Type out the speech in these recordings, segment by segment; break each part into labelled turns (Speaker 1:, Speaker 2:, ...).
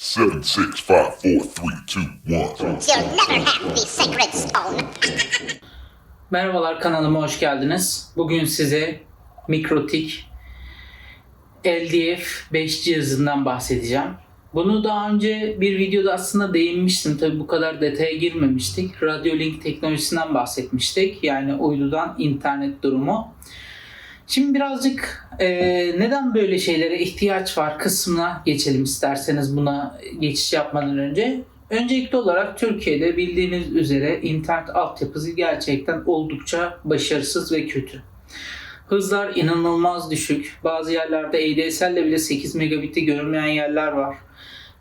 Speaker 1: Seven, six, five, four, three, two, one.
Speaker 2: You'll never have the sacred stone.
Speaker 3: Merhabalar kanalıma hoş geldiniz. Bugün size Mikrotik LDF 5 cihazından bahsedeceğim. Bunu daha önce bir videoda aslında değinmiştim. Tabi bu kadar detaya girmemiştik. Radyolink teknolojisinden bahsetmiştik. Yani uydudan internet durumu. Şimdi birazcık e, neden böyle şeylere ihtiyaç var kısmına geçelim isterseniz buna geçiş yapmadan önce. Öncelikli olarak Türkiye'de bildiğiniz üzere internet altyapısı gerçekten oldukça başarısız ve kötü. Hızlar inanılmaz düşük. Bazı yerlerde ADSL ile bile 8 megabitti görünmeyen yerler var.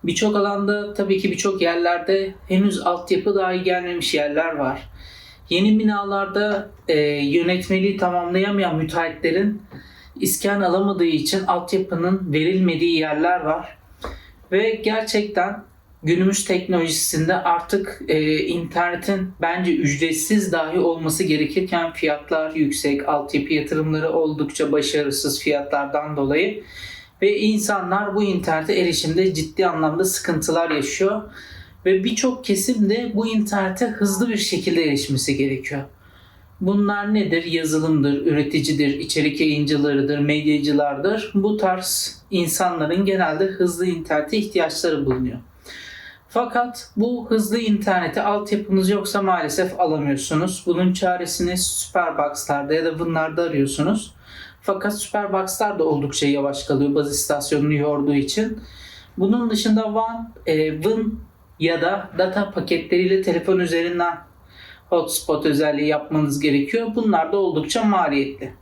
Speaker 3: Birçok alanda tabii ki birçok yerlerde henüz altyapı dahi gelmemiş yerler var. Yeni binalarda e, yönetmeliği tamamlayamayan müteahhitlerin iskan alamadığı için altyapının verilmediği yerler var. Ve gerçekten günümüz teknolojisinde artık e, internetin bence ücretsiz dahi olması gerekirken fiyatlar yüksek, altyapı yatırımları oldukça başarısız fiyatlardan dolayı ve insanlar bu internete erişimde ciddi anlamda sıkıntılar yaşıyor ve birçok kesim de bu internete hızlı bir şekilde erişmesi gerekiyor. Bunlar nedir? Yazılımdır, üreticidir, içerik yayıncılarıdır, medyacılardır. Bu tarz insanların genelde hızlı internete ihtiyaçları bulunuyor. Fakat bu hızlı interneti altyapınız yoksa maalesef alamıyorsunuz. Bunun çaresini Superbox'larda ya da bunlarda arıyorsunuz. Fakat Superbox'lar da oldukça yavaş kalıyor baz istasyonunu yorduğu için. Bunun dışında WAN, e, WIN ya da data paketleriyle telefon üzerinden hotspot özelliği yapmanız gerekiyor. Bunlar da oldukça maliyetli.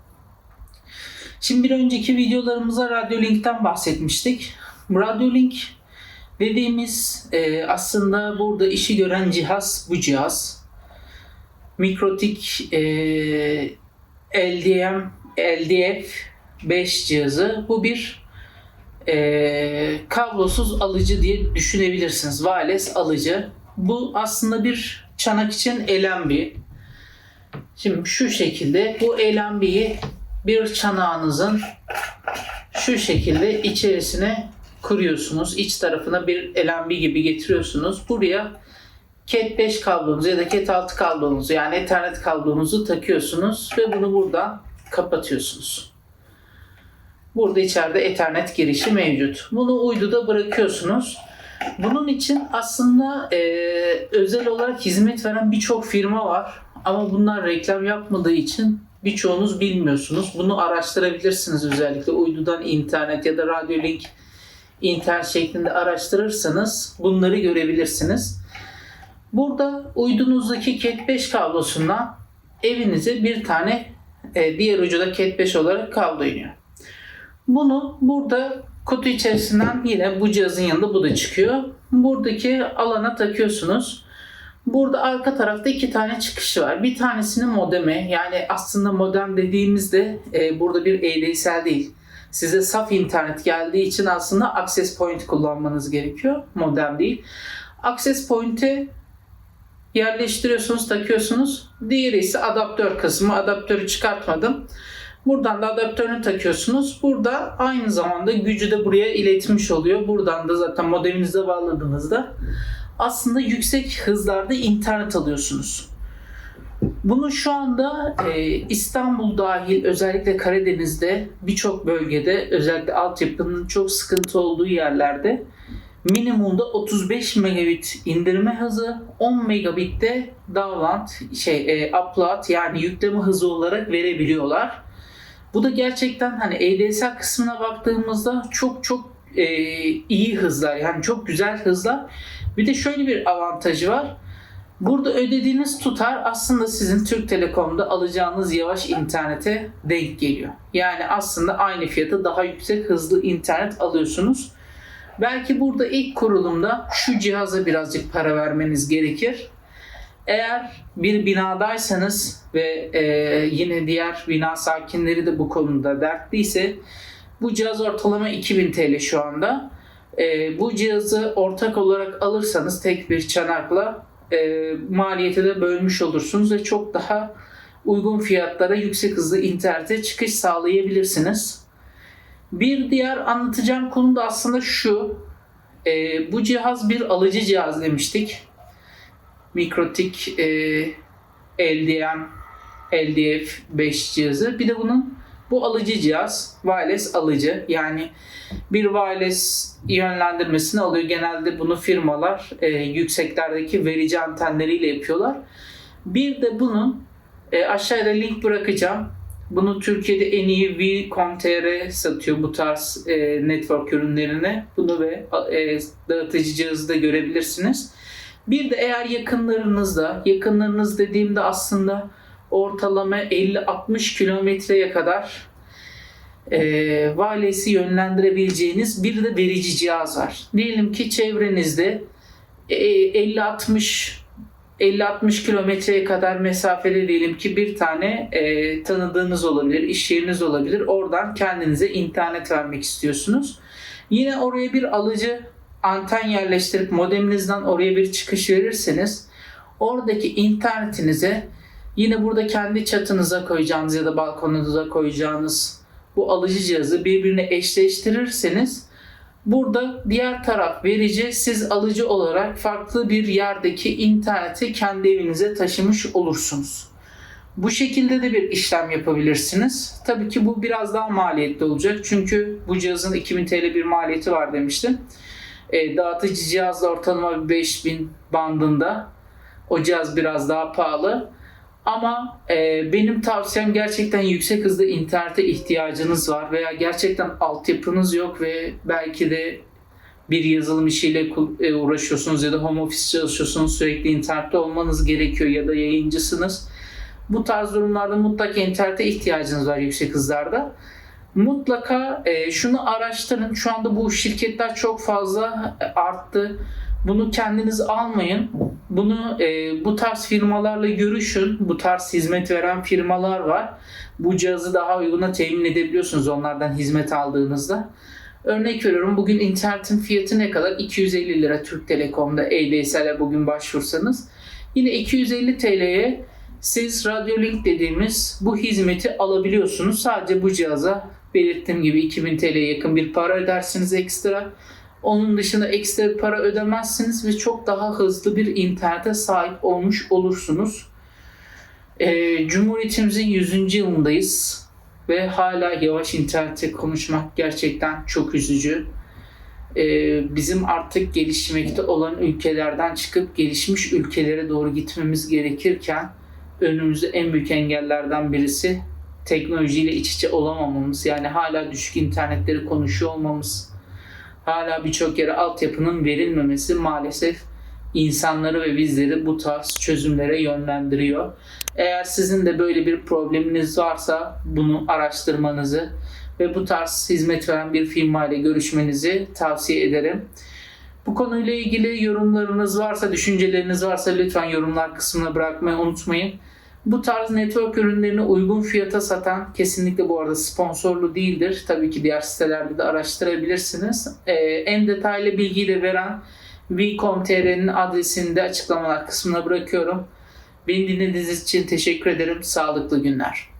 Speaker 3: Şimdi bir önceki videolarımızda Radyolink'ten bahsetmiştik. Radyolink dediğimiz e, aslında burada işi gören cihaz bu cihaz. Mikrotik e, LDM, LDF 5 cihazı. Bu bir e, kablosuz alıcı diye düşünebilirsiniz. Wireless alıcı. Bu aslında bir çanak için LNB. Şimdi şu şekilde bu LNB'yi bir çanağınızın şu şekilde içerisine kuruyorsunuz. İç tarafına bir LNB gibi getiriyorsunuz. Buraya Cat 5 kablonuzu ya da Cat 6 kablonuzu yani Ethernet kablonuzu takıyorsunuz ve bunu buradan kapatıyorsunuz. Burada içeride Ethernet girişi mevcut. Bunu uyduda bırakıyorsunuz. Bunun için aslında e, özel olarak hizmet veren birçok firma var. Ama bunlar reklam yapmadığı için birçoğunuz bilmiyorsunuz. Bunu araştırabilirsiniz özellikle uydudan internet ya da radyolink internet şeklinde araştırırsanız bunları görebilirsiniz. Burada uydunuzdaki Cat 5 kablosundan evinize bir tane e, diğer ucu da Cat 5 olarak kablo iniyor. Bunu burada kutu içerisinden yine bu cihazın yanında bu da çıkıyor. Buradaki alana takıyorsunuz. Burada arka tarafta iki tane çıkışı var. Bir tanesini modeme yani aslında modem dediğimizde e, burada bir ADSL değil. Size saf internet geldiği için aslında access point kullanmanız gerekiyor. Modem değil. Access point'i yerleştiriyorsunuz, takıyorsunuz. Diğeri ise adaptör kısmı. Adaptörü çıkartmadım. Buradan da adaptörünü takıyorsunuz. Burada aynı zamanda gücü de buraya iletmiş oluyor. Buradan da zaten modeminize bağladığınızda aslında yüksek hızlarda internet alıyorsunuz. Bunu şu anda e, İstanbul dahil özellikle Karadeniz'de birçok bölgede özellikle altyapının çok sıkıntı olduğu yerlerde minimumda 35 megabit indirme hızı 10 megabitte download şey e, upload yani yükleme hızı olarak verebiliyorlar. Bu da gerçekten hani ADSL kısmına baktığımızda çok çok e, iyi hızlar yani çok güzel hızlar. Bir de şöyle bir avantajı var. Burada ödediğiniz tutar aslında sizin Türk Telekom'da alacağınız yavaş internete denk geliyor. Yani aslında aynı fiyata daha yüksek hızlı internet alıyorsunuz. Belki burada ilk kurulumda şu cihaza birazcık para vermeniz gerekir. Eğer bir binadaysanız ve e, yine diğer bina sakinleri de bu konuda dertliyse bu cihaz ortalama 2000 TL şu anda. E, bu cihazı ortak olarak alırsanız tek bir çanakla e, maliyeti de bölmüş olursunuz ve çok daha uygun fiyatlara yüksek hızlı internete çıkış sağlayabilirsiniz. Bir diğer anlatacağım konu da aslında şu. Ee, bu cihaz bir alıcı cihaz demiştik. Mikrotik e, LDM, LDF 5 cihazı. Bir de bunun bu alıcı cihaz, wireless alıcı. Yani bir wireless yönlendirmesini alıyor. Genelde bunu firmalar e, yükseklerdeki verici antenleriyle yapıyorlar. Bir de bunun e, aşağıda link bırakacağım. Bunu Türkiye'de en iyi V.com.tr satıyor bu tarz e, network ürünlerini. Bunu ve e, dağıtıcı cihazı da görebilirsiniz. Bir de eğer yakınlarınızda, yakınlarınız dediğimde aslında ortalama 50-60 kilometreye kadar e, wireless'i yönlendirebileceğiniz bir de verici cihaz var. Diyelim ki çevrenizde e, 50-60 50-60 kilometreye kadar mesafede diyelim ki bir tane e, tanıdığınız olabilir, iş yeriniz olabilir. Oradan kendinize internet vermek istiyorsunuz. Yine oraya bir alıcı anten yerleştirip modeminizden oraya bir çıkış verirseniz oradaki internetinize yine burada kendi çatınıza koyacağınız ya da balkonunuza koyacağınız bu alıcı cihazı birbirine eşleştirirseniz Burada diğer taraf verici, siz alıcı olarak farklı bir yerdeki interneti kendi evinize taşımış olursunuz. Bu şekilde de bir işlem yapabilirsiniz. Tabii ki bu biraz daha maliyetli olacak. Çünkü bu cihazın 2000 TL bir maliyeti var demiştim. E, dağıtıcı cihazda ortalama bir 5000 bandında. O cihaz biraz daha pahalı. Ama e, benim tavsiyem gerçekten yüksek hızlı internete ihtiyacınız var veya gerçekten altyapınız yok ve belki de bir yazılım işiyle e, uğraşıyorsunuz ya da home office çalışıyorsunuz sürekli internette olmanız gerekiyor ya da yayıncısınız. Bu tarz durumlarda mutlaka internete ihtiyacınız var yüksek hızlarda. Mutlaka e, şunu araştırın. Şu anda bu şirketler çok fazla e, arttı. Bunu kendiniz almayın. Bunu e, bu tarz firmalarla görüşün. Bu tarz hizmet veren firmalar var. Bu cihazı daha uyguna temin edebiliyorsunuz onlardan hizmet aldığınızda. Örnek veriyorum bugün internetin fiyatı ne kadar? 250 lira Türk Telekom'da ADSL'e bugün başvursanız. Yine 250 TL'ye siz Radyolink dediğimiz bu hizmeti alabiliyorsunuz. Sadece bu cihaza belirttiğim gibi 2000 TL'ye yakın bir para ödersiniz ekstra. Onun dışında ekstra para ödemezsiniz ve çok daha hızlı bir internete sahip olmuş olursunuz. Ee, Cumhuriyetimizin 100. yılındayız ve hala yavaş internette konuşmak gerçekten çok üzücü. Ee, bizim artık gelişmekte olan ülkelerden çıkıp gelişmiş ülkelere doğru gitmemiz gerekirken önümüzde en büyük engellerden birisi teknolojiyle iç içe olamamamız. Yani hala düşük internetleri konuşuyor olmamız hala birçok yere altyapının verilmemesi maalesef insanları ve bizleri bu tarz çözümlere yönlendiriyor. Eğer sizin de böyle bir probleminiz varsa bunu araştırmanızı ve bu tarz hizmet veren bir firma ile görüşmenizi tavsiye ederim. Bu konuyla ilgili yorumlarınız varsa, düşünceleriniz varsa lütfen yorumlar kısmına bırakmayı unutmayın. Bu tarz network ürünlerini uygun fiyata satan kesinlikle bu arada sponsorlu değildir. Tabii ki diğer sitelerde de araştırabilirsiniz. Ee, en detaylı bilgiyi de veren v.com.tr'nin adresini de açıklamalar kısmına bırakıyorum. Beni dinlediğiniz için teşekkür ederim. Sağlıklı günler.